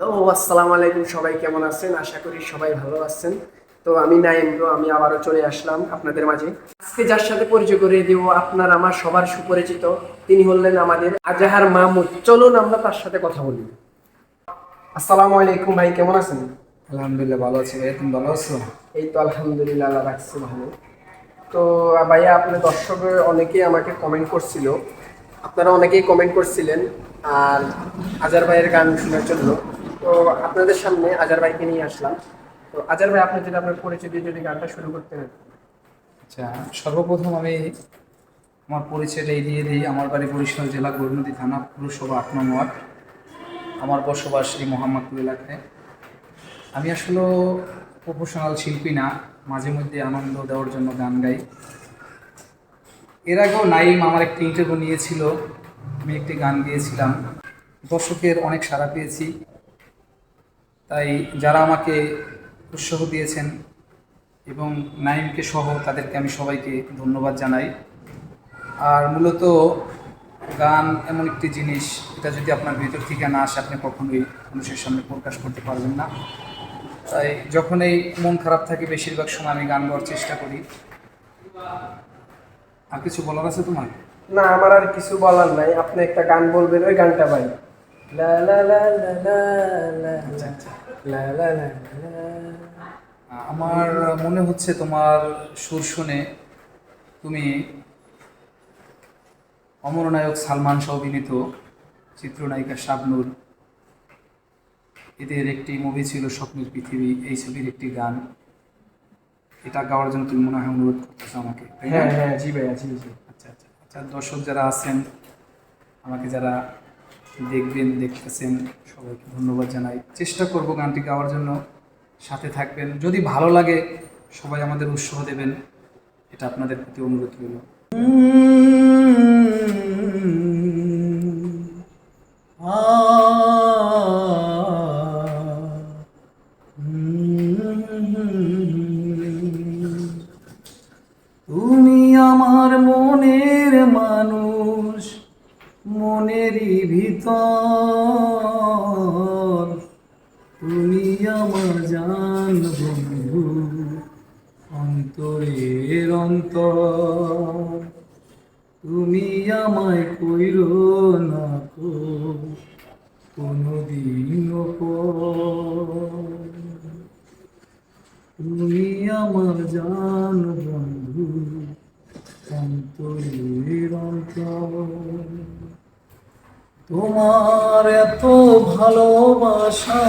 তো আসসালামু আলাইকুম সবাই কেমন আছেন? আশা করি সবাই ভালো আছেন। তো আমি নাইম আমি আবারও চলে আসলাম আপনাদের মাঝে। আজকে যার সাথে পরিচয় করে দিব আপনার আমার সবার সুপরিচিত। তিনি হলেন আমাদের আজাহার মাহমুদ চলুন আমরা তার সাথে কথা বলি। আসসালামু আলাইকুম ভাই কেমন আছেন? আলহামদুলিল্লাহ ভালো আছি ভাইয়া তুমি ভালো আছো? এই তো আলহামদুলিল্লাহ আল্লাহ রাখছে ভালো। তো ভাইয়া আপনার দর্শক অনেকেই আমাকে কমেন্ট করছিল। আপনারা অনেকেই কমেন্ট করছিলেন আর আজার ভাইয়ের গান শোনার জন্য। তো আপনাদের সামনে আজার ভাইকে নিয়ে আসলাম। তো আজার ভাই, আপনি যদি আপনার পরিচয় দিয়ে যদি গানটা শুরু করতেন আচ্ছা সর্বপ্রথম আমি আমার পরিচয়টা এড়িয়ে দিই। আমার বাড়ি বরিশাল জেলা গৌরনদী থানা, পুরসভা আট নং আমার বসবাস এই মোহাম্মদপুর এলাকায়। আমি আসলে প্রফেশনাল শিল্পী না, মাঝে মধ্যে আনন্দ দেওয়ার জন্য গান গাই। এর আগেও নাইম আমার একটি ইন্টারভিউ নিয়েছিল। আমি একটি গান গিয়েছিলাম। দর্শকের অনেক সাড়া পেয়েছি। তাই যারা আমাকে উৎসাহ দিয়েছেন এবং নাইমকে সহ তাদেরকে আমি সবাইকে ধন্যবাদ জানাই। আর মূলত গান এমন একটি জিনিস, এটা যদি আপনার ভিতর থেকে না আসে, আপনি কখনোই মানুষের সামনে প্রকাশ করতে পারবেন না। তাই যখন এই মন খারাপ থাকে, বেশিরভাগ সময় আমি গান গাওয়ার চেষ্টা করি। আর কিছু বলার আছে তোমার? না, আমার আর কিছু বলার নাই। আপনি একটা গান বলবেন, ওই গানটা ভাই। লা লা লা লা লা la la la la আমার মনে হচ্ছে তোমার সুর শুনে তুমি অমরনায়ক সালমান সহ অভিনীত চিত্রনায়িকা শাবনুর। এদের একটি মুভি ছিল স্বপ্নের পৃথিবী এই ছবির একটি গান। এটা গাওয়ার জন্য তুমি মনে হয় অনুরোধ করতেছো আমাকে হ্যাঁ হ্যাঁ জি ভাইয়া জি। আচ্ছা আচ্ছা। আচ্ছা দর্শক যারা আছেন আমাকে যারা দেখবেন, দেখতেছেন। সবাইকে ধন্যবাদ জানাই। চেষ্টা করব গানটি গাওয়ার জন্য। সাথে থাকবেন। যদি ভালো লাগে, সবাই আমাদের উৎসাহ দেবেন। এটা আপনাদের প্রতি অনুরোধ রইল। তুমি আমার মনেরই ভিতর। তুমি আমার জান বন্ধু, অন্তরের অন্তর। তুমি আমায় কইর না কো কোনদিন তুমি আমার জান বন্ধু, অন্তরের অন্তর। তোমার এত ভালোবাসা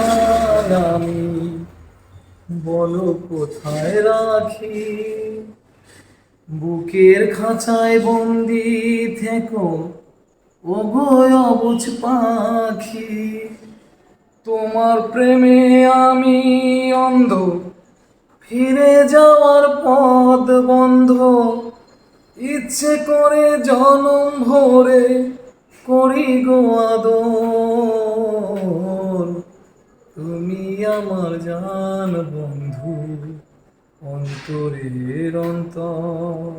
আমি বলো কোথায় রাখি? বুকের খাঁচায় বন্দি থেকো ও অবুঝ পাখি। তোমার প্রেমে আমি অন্ধ, ফিরে যাওয়ার পথ বন্ধ। ইচ্ছে করে জনম ভরে করি গো আদর। তুমি আমার জান বন্ধু, অন্তরের অন্তর।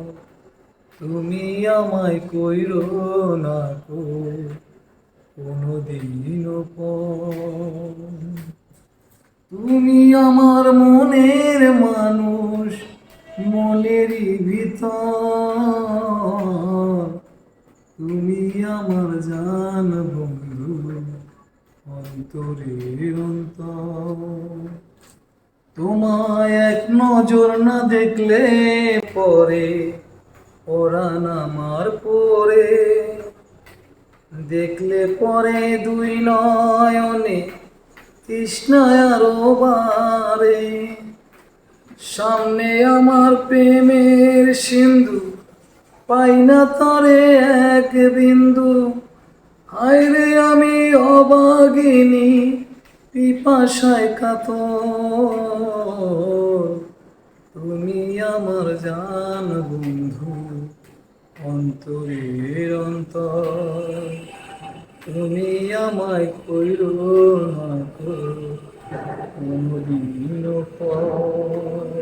তুমি আমায় কইর না কো কোনদিন তুমি আমার মনের মানুষ, মনেরই ভিতর। তুমি আমার জান বন্ধু অন্তর। তোমায় এক নজর না দেখলে পরে, পরাণ আমার পরে। দেখলে পরে দুই নয়নে, তৃষ্ণায় বারে সামনে আমার প্রেমের সিন্ধু পাই না তরে এক বিন্দু। হায়রে আমি অবাগিনী, পিপাসায় কাত তুমি আমার জান বন্ধু, অন্তরের অন্তর। তুমি আমায় কইর না কোনদিন পর।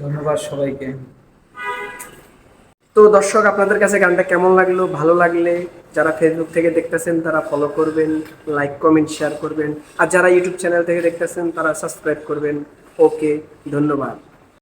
ধন্যবাদ সবাইকে। তো দর্শক, আপনাদের কাছে গানটা কেমন লাগল? ভালো লাগলে যারা ফেসবুক থেকে দেখতেছেন, তারা ফলো করবেন লাইক কমেন্ট শেয়ার করবেন। আর যারা ইউটিউব চ্যানেল থেকে দেখতেছেন, তারা সাবস্ক্রাইব করবেন। ওকে ধন্যবাদ।